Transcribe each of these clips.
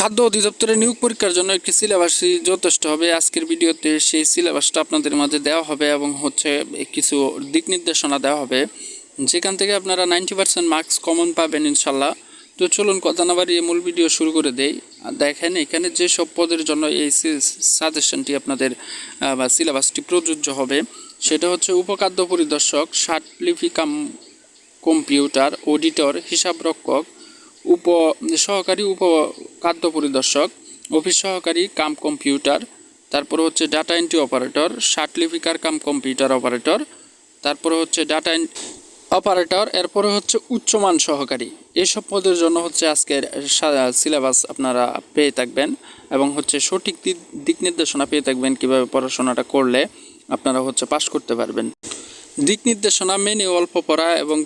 খাদ্য অধিদপ্তরের নিয়োগ পরীক্ষার জন্য একটি সিলেবাসই যথেষ্ট হবে। আজকের ভিডিওতে সেই সিলেবাসটা আপনাদের মাঝে দেওয়া হবে এবং হচ্ছে কিছু দিক নির্দেশনা দেওয়া হবে। যেখান থেকে আপনারা নাইনটি পার্সেন্ট মার্কস কমন পাবেন ইনশাল্লাহ তো চলুন কথা না বাড়িয়ে মূল ভিডিও শুরু করে দেই। দেখেন, এখানে যে সব পদের জন্য এই সাজেশনটি আপনাদের বা সিলেবাসটি প্রযোজ্য হবে, সেটা হচ্ছে উপখাদ্য পরিদর্শক ষাটলিপি কাম কম্পিউটার, অডিটর, হিসাবরক্ষক উপ, সহকারী উপ খাদ্য পরিদর্শক, অফিস সহকারী কাম কম্পিউটার, তারপর হচ্ছে ডাটা এন্ট্রি অপারেটর ষাটলিপিকার কাম কম্পিউটার অপারেটর, তারপরে হচ্ছে ডাটা অপারেটর, এরপরে হচ্ছে উচ্চমান সহকারী। এসব পদের জন্য হচ্ছে আজকের সিলেবাস আপনারা পেয়ে থাকবেন এবং হচ্ছে সঠিক দিক নির্দেশনা পেয়ে থাকবেন কীভাবে পড়াশোনাটা করলে আপনারা হচ্ছে পাশ করতে পারবেন। দিক নির্দেশনা মেনে অল্প পড়া এবং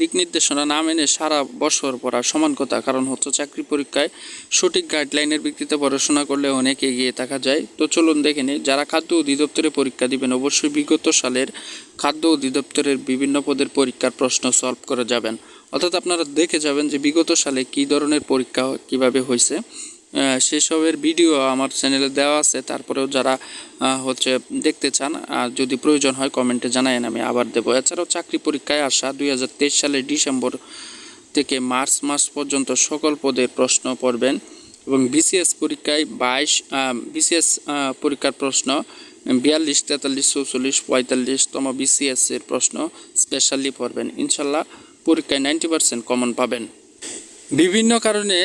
দিক নির্দেশনা না মেনে সারা বছর পড়া সমান কথা। কারণ হচ্ছে চাকরি পরীক্ষায় সঠিক গাইডলাইনের ভিত্তিতে পড়াশোনা করলে অনেক এগিয়ে থাকা যায়। তো চলুন দেখে নিই, যারা খাদ্য অধিদপ্তরে পরীক্ষা দিবেন অবশ্যই বিগত সালের খাদ্য অধিদপ্তরের বিভিন্ন পদের পরীক্ষার প্রশ্ন সলভ করে যাবেন। অর্থাৎ আপনারা দেখে যাবেন যে বিগত সালে কী ধরনের পরীক্ষা কীভাবে হয়েছে। সেসবের ভিডিও আমার চ্যানেলে দেওয়া আছে, তারপরেও যারা হচ্ছে দেখতে চান, আর যদি প্রয়োজন হয় কমেন্টে জানায়েন, আমি আবার দেবো। এছাড়াও চাকরি পরীক্ষায় আসা দুই সালের ডিসেম্বর থেকে মার্চ মাস পর্যন্ত সকল পদের প্রশ্ন পড়বেন এবং বিসিএস পরীক্ষায় বাইশ বিসিএস পরীক্ষার প্রশ্ন, বিয়াল্লিশ, তেতাল্লিশ, চৌচল্লিশ, পঁয়তাল্লিশতম বিসিএস এর প্রশ্ন স্পেশালি পড়বেন। ইনশাল্লাহ পরীক্ষায় নাইনটি পার্সেন্ট কমন পাবেন। বিভিন্ন কারণে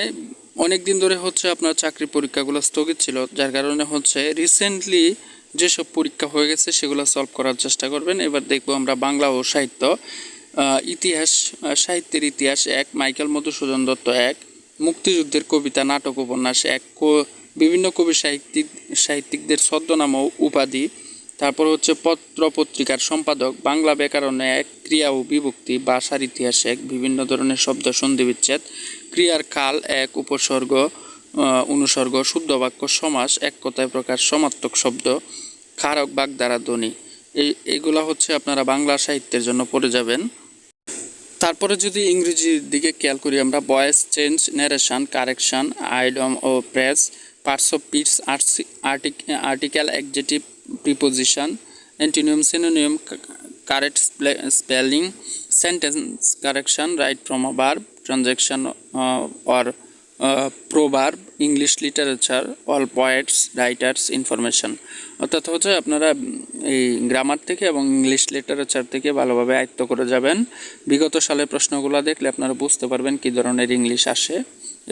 অনেক দিন ধরে হচ্ছে আপনার চাকরি পরীক্ষাগুলো স্থগিত ছিল, যার কারণে হচ্ছে রিসেন্টলি যেসব পরীক্ষা হয়ে গেছে সেগুলো সলভ করার চেষ্টা করবেন। এবার দেখব আমরা বাংলা ও সাহিত্য। ইতিহাস সাহিত্যের ইতিহাস এক, মাইকেল মধুসূদন দত্ত এক, মুক্তিযুদ্ধের কবিতা, নাটক উপন্যাস এক বিভিন্ন কবি সাহিত্যিক, সাহিত্যিকদের ছদ্মনাম ও উপাধি। তারপর হচ্ছে পত্র পত্রিকার সম্পাদক, বাংলা ব্যাকরণে এক, ক্রিয়া ও বিভক্তি ভাষার ইতিহাস এক, বিভিন্ন ধরনের শব্দ সন্ধি বিচ্ছেদ। ক্রিয়ার কাল, এক উপসর্গ অনুসর্গ শুদ্ধ বাক্য সমাস, এক কথায় প্রকাশ সমার্থক শব্দ কারক দ্বারা ধ্বনি। এই, এগুলা হচ্ছে আপনারা বাংলা সাহিত্যের জন্য পড়ে যাবেন। তারপরে যদি ইংরেজির দিকে খেয়াল করি আমরা, voice change narration correction idiom O phrase parts of পিটস article adjective preposition antonym synonym correct spelling sentence correction right from a transaction or proverb English literature all poets writers information অর্থাৎ হচ্ছে আপনারা এই গ্রামার থেকে এবং English literature থেকে ভালোভাবে আয়ত্ত করে যাবেন। বিগত সালের প্রশ্নগুলো দেখলে আপনারা বুঝতে পারবেন কী ধরনের ইংলিশ আসে।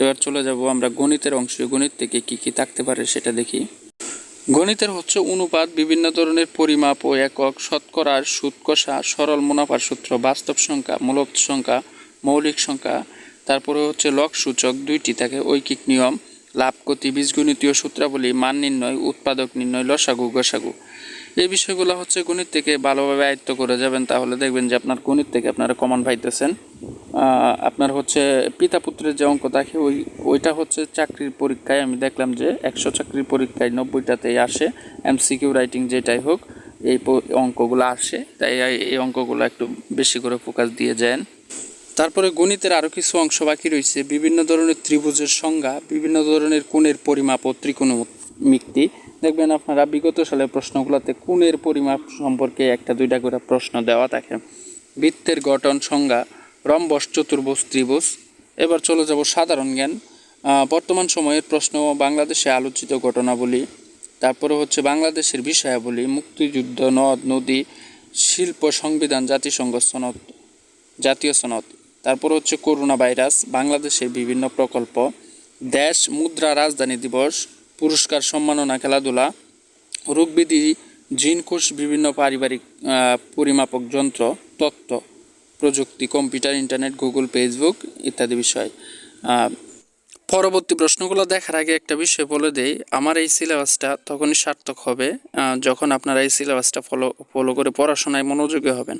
এবার চলে যাব আমরা গণিতের অংশ। গণিত থেকে কি কি থাকতে পারে সেটা দেখি। গণিতের হচ্ছে অনুপাত, বিভিন্ন ধরনের পরিমাপ ও একক, শতকরার সুদ কষা সরল মুনাফার সূত্র, বাস্তব সংখ্যা মূলক সংখ্যা মৌলিক সংখ্যা, তারপরে হচ্ছে লক সূচক দুইটি থাকে ঐকিক নিয়ম, লাভ ক্ষতি বীজগণিতীয় সূত্রাবলী, মান নির্ণয়, উৎপাদক নির্ণয়, লসাগু, গসাগু। এই বিষয়গুলো হচ্ছে গণিত থেকে ভালোভাবে আয়ত্ত করে যাবেন, তাহলে দেখবেন যে আপনার গণিত থেকে আপনারা কমন পাইতেছেন। আপনার হচ্ছে পিতা পুত্রের যে অঙ্ক থাকে, ওই, ওইটা হচ্ছে চাকরির পরীক্ষায়, আমি দেখলাম যে একশো চাকরির পরীক্ষায় নব্বইটাতেই আসে, এমসিকিউ রাইটিং যেটাই হোক, এই অঙ্কগুলো আসে, তাই এই অঙ্কগুলো একটু বেশি করে ফোকাস দিয়ে যান। তারপরে গণিতের আরও কিছু অংশ বাকি রয়েছে। বিভিন্ন ধরনের ত্রিভুজের সংজ্ঞা, বিভিন্ন ধরনের কোণের পরিমাপ ও ত্রিকোণমিতি। দেখবেন আপনারা বিগত সালের প্রশ্নগুলোতে কোণের পরিমাপ সম্পর্কে একটা দুইটা করে প্রশ্ন দেওয়া থাকে। বৃত্তের গঠন সংজ্ঞা, রম্বস, চতুর্ভুজ, ত্রিভুজ। এবার চলে যাব সাধারণ জ্ঞান। বর্তমান সময়ের প্রশ্ন, বাংলাদেশে আলোচিত ঘটনাবলী। তারপরে হচ্ছে বাংলাদেশের বিষয়াবলী, মুক্তিযুদ্ধ, নদ, নদী, শিল্প, সংবিধান, জাতিসংঘ, সনদ, জাতীয় সনদ। তারপর হচ্ছে করোনা ভাইরাস বাংলাদেশের বিভিন্ন প্রকল্প, দেশ মুদ্রা রাজধানী দিবস, পুরস্কার সম্মাননা খেলাধুলা, রোগবিধি, জিনকোষ, বিভিন্ন পারিবারিক পরিমাপক যন্ত্র, তত্ত্ব, প্রযুক্তি, কম্পিউটার, ইন্টারনেট, গুগল, ফেসবুক ইত্যাদি বিষয়। পরবর্তী প্রশ্নগুলো দেখার আগে একটা বিষয় বলে দেই। আমার এই সিলেবাসটা তখনই সার্থক হবে যখন আপনারা এই সিলেবাসটা ফলো ফলো করে পড়াশোনায় মনোযোগী হবেন।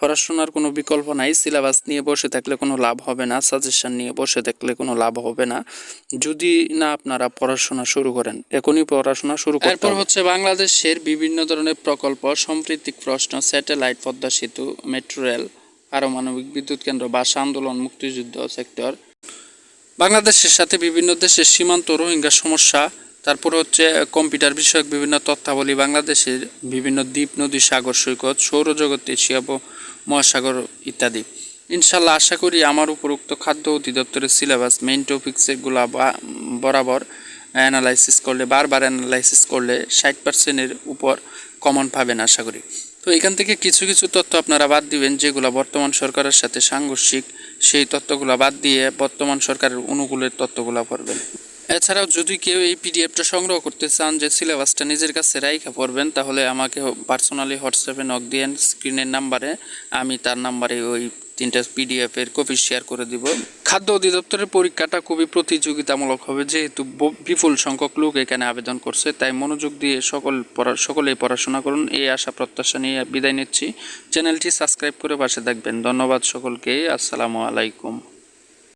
পড়াশোনার কোনো বিকল্প নাই সিলেবাস নিয়ে বসে থাকলে কোনো লাভ হবে না সাজেশন নিয়ে বসে থাকলে কোনো লাভ হবে না। যদি না আপনারা পড়াশোনা শুরু করেন এখনই পড়াশোনা শুরু করতে এরপর হচ্ছে বাংলাদেশের বিভিন্ন ধরনের প্রকল্প সম্প্রীতিক প্রশ্ন স্যাটেলাইট পদ্মা সেতু মেট্রো রেল পারমাণবিক বিদ্যুৎ কেন্দ্র ভাষা আন্দোলন মুক্তিযুদ্ধ সেক্টর বাংলাদেশের সাথে বিভিন্ন দেশের সীমান্ত রোহিঙ্গা সমস্যা, তারপর হচ্ছে কম্পিউটার বিষয়ক বিভিন্ন তথ্যাবলী, বাংলাদেশের বিভিন্ন দ্বীপ, নদী, সাগর, সৈকত, সৌরজগৎ, এশিয়া মহাসাগর ইত্যাদি। ইনশাল্লাহ আশা করি আমার উপরোক্ত খাদ্য অধিদপ্তরের সিলেবাস মেইন টপিক্সগুলো বরাবর অ্যানালাইসিস করলে, বারবার অ্যানালাইসিস করলে ষাট পার্সেন্টের উপর কমন পাবেন আশা করি। তো এখান থেকে কিছু কিছু তথ্য আপনারা বাদ দিবেন, যেগুলো বর্তমান সরকারের সাথে সাংঘর্ষিক, সেই তথ্যগুলো বাদ দিয়ে বর্তমান সরকারের অনুকূলের তথ্যগুলো পড়বেন। এছাড়াও যদি কেউ এই পিডিএফটা সংগ্রহ করতে চান যে সিলেবাসটা নিজের কাছে রাইখা পড়বেন, তাহলে আমাকে পার্সোনালি হোয়াটসঅ্যাপে নক দিয়ে স্ক্রিনের নাম্বারে আমি তার নাম্বারে ওই তিনটা পিডিএফ এর কপি শেয়ার করে দিব। খাদ্য অধিদপ্তরের পরীক্ষাটা খুবই প্রতিযোগিতামূলক হবে, যেহেতু বিপুল সংখ্যক লোক এখানে আবেদন করছে, তাই মনোযোগ দিয়ে সকল পড়া সকলেই পড়াশোনা করুন, এই আশা প্রত্যাশা নিয়ে বিদায় নিচ্ছি। চ্যানেলটি সাবস্ক্রাইব করে পাশে থাকবেন। ধন্যবাদ সকলকে, আসসালামু আলাইকুম।